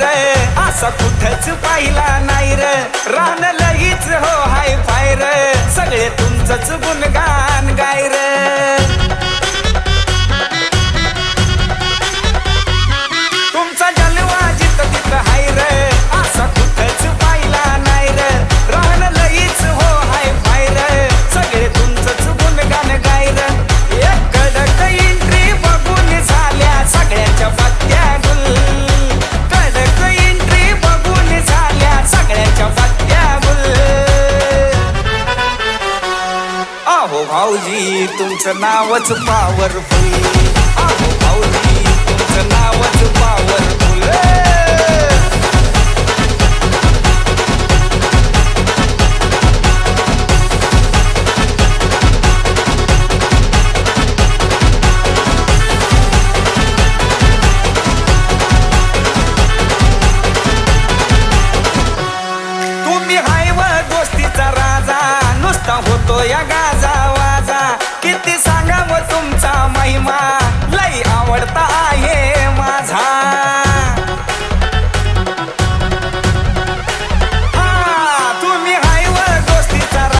र. असा कुठंच पाहिला नाही र. रान लईच हो हाय फाय र. सगळे तुमचंच गुणगान आहो भाऊजी तुमचं नावच पावरफुल आहो भाऊजी तुमचं नावच पावरफुल तुम्ही हाय व गोष्टीचा राजा नुसता होतो या